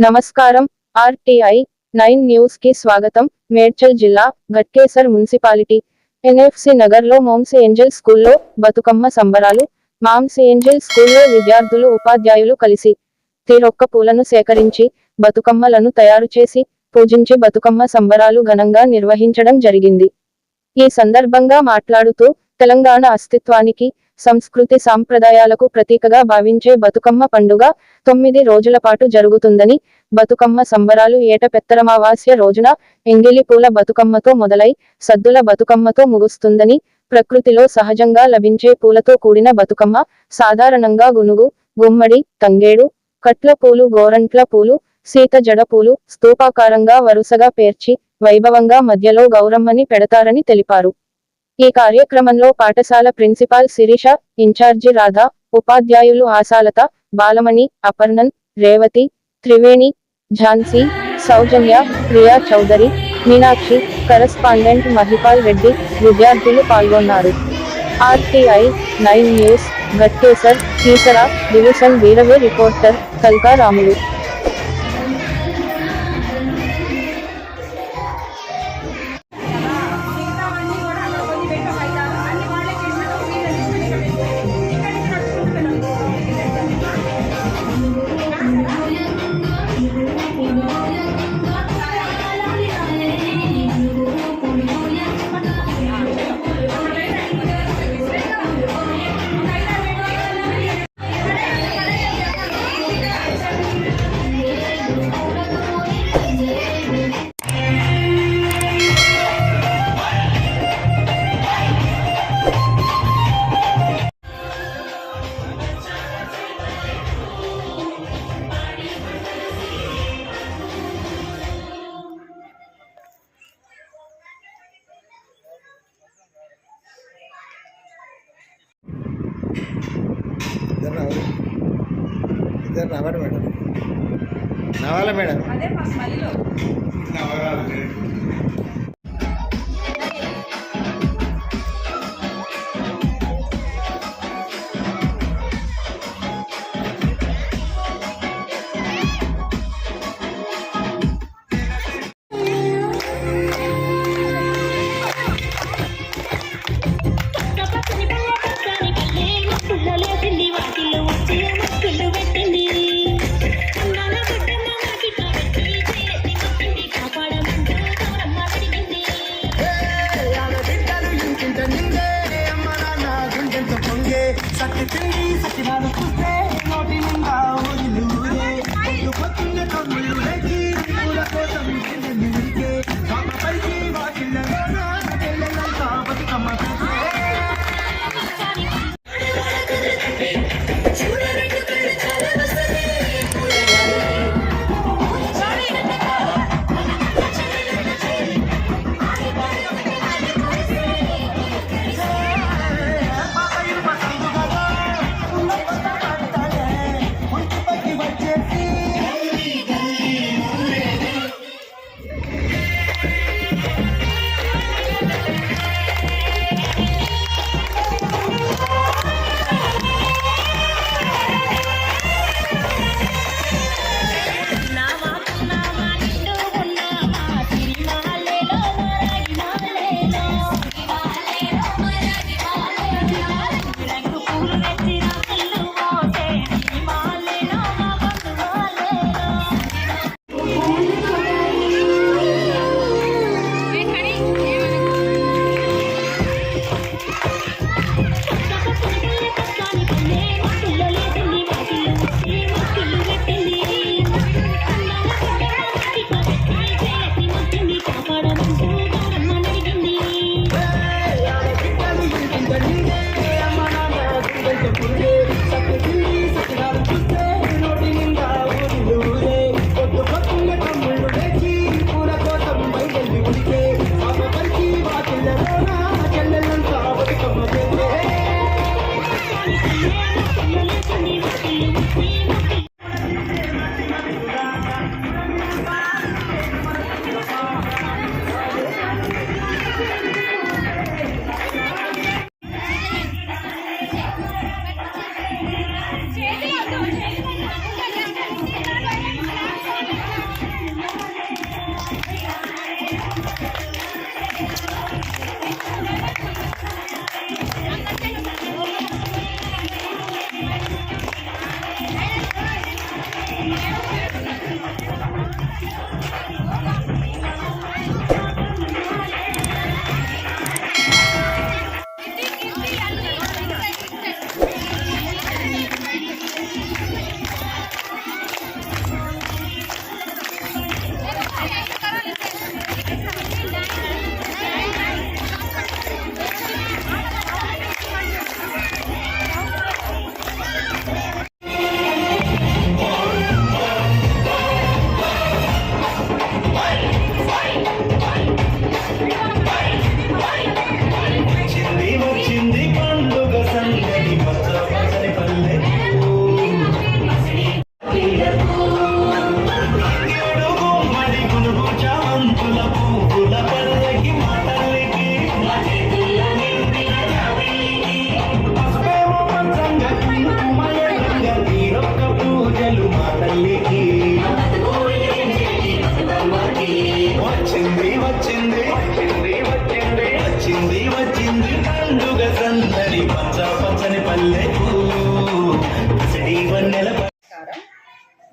నమస్కారం RTI nine న్యూస్కి స్వాగతం. మేడ్చల్ జిల్లా గట్కేసర్ మున్సిపాలిటీ ఎన్ఎఫ్సి నగర్లో మోమ్స్ ఏంజల్ స్కూల్లో బతుకమ్మ సంబరాలు. మామ్స్ ఏంజల్ స్కూల్లో విద్యార్థులు ఉపాధ్యాయులు కలిసి తీరొక్క పూలను సేకరించి బతుకమ్మలను తయారు చేసి పూజించి బతుకమ్మ సంబరాలు ఘనంగా నిర్వహించడం జరిగింది. ఈ సందర్భంగా మాట్లాడుతూ తెలంగాణ అస్తిత్వానికి సంస్కృతి సాంప్రదాయాలకు ప్రతీకగా భావించే బతుకమ్మ పండుగ తొమ్మిది రోజుల పాటు జరుగుతుందని బతుకమ్మ సంబరాలు ఏట పెత్తరమావాస్య రోజున ఎంగిలి పూల బతుకమ్మతో మొదలై సద్దుల బతుకమ్మతో ముగుస్తుందని ప్రకృతిలో సహజంగా లభించే పూలతో కూడిన బతుకమ్మ సాధారణంగా గునుగు గుమ్మడి తంగేడు కట్ల పూలు గోరంట్ల పూలు సీత జడ పూలు స్తూపాకారంగా వరుసగా పేర్చి వైభవంగా మధ్యలో గౌరమ్మని పెడతారని తెలిపారు. ఈ కార్యక్రమంలో పాఠశాల ప్రిన్సిపాల్ శిరీష ఇన్ఛార్జి రాధ ఉపాధ్యాయులు ఆశాలత బాలమణి అపర్ణన్ రేవతి త్రివేణి ఝాన్సీ సౌజన్య ప్రియా చౌదరి మీనాక్షి కరస్పాండెంట్ మహిపాల్ రెడ్డి విద్యార్థులు పాల్గొన్నారు. RTI nine news Ghatkesar Keesara division వీరవే reporter కల్కారాములు ఇద్దరు రావాలి. ఇద్దరు రావాలి మేడం. రావాలా madam? sacrificio, si no lo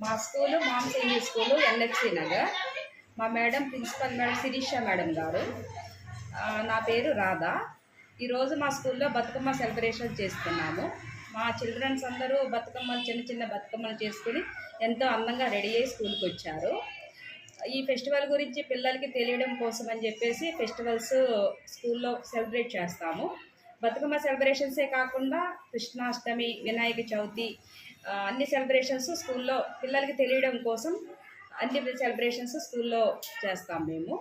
మా school ma'am school NFC Nagar. మా madam principal madam Sirisha madam గారు. నా పేరు రాధా. ఈరోజు మా స్కూల్లో బతుకమ్మ సెలబ్రేషన్ చేస్తున్నాము. మా చిల్డ్రన్స్ అందరూ బతుకమ్మలు చిన్న చిన్న బతుకమ్మలు చేసుకుని ఎంతో అందంగా రెడీ అయ్యి స్కూల్కి వచ్చారు. ఈ ఫెస్టివల్ గురించి పిల్లలకి తెలియడం కోసం అని చెప్పేసి ఫెస్టివల్స్ స్కూల్లో సెలబ్రేట్ చేస్తాము. బతుకమ్మ సెలబ్రేషన్సే కాకుండా కృష్ణాష్టమి వినాయక చవితి అన్ని సెలబ్రేషన్స్ స్కూల్లో పిల్లలకి తెలియడం కోసం అన్ని సెలబ్రేషన్స్ స్కూల్లో చేస్తాం మేము.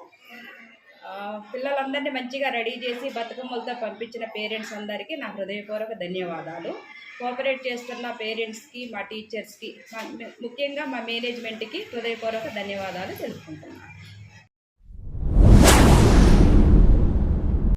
పిల్లలందరినీ మంచిగా రెడీ చేసి బతుకమ్మలతో పంపించిన పేరెంట్స్ అందరికీ నా హృదయపూర్వక ధన్యవాదాలు. కోఆపరేట్ చేస్తున్న పేరెంట్స్కి మా టీచర్స్కి ముఖ్యంగా మా మేనేజ్మెంట్కి హృదయపూర్వక ధన్యవాదాలు తెలుపుకుంటున్నాను.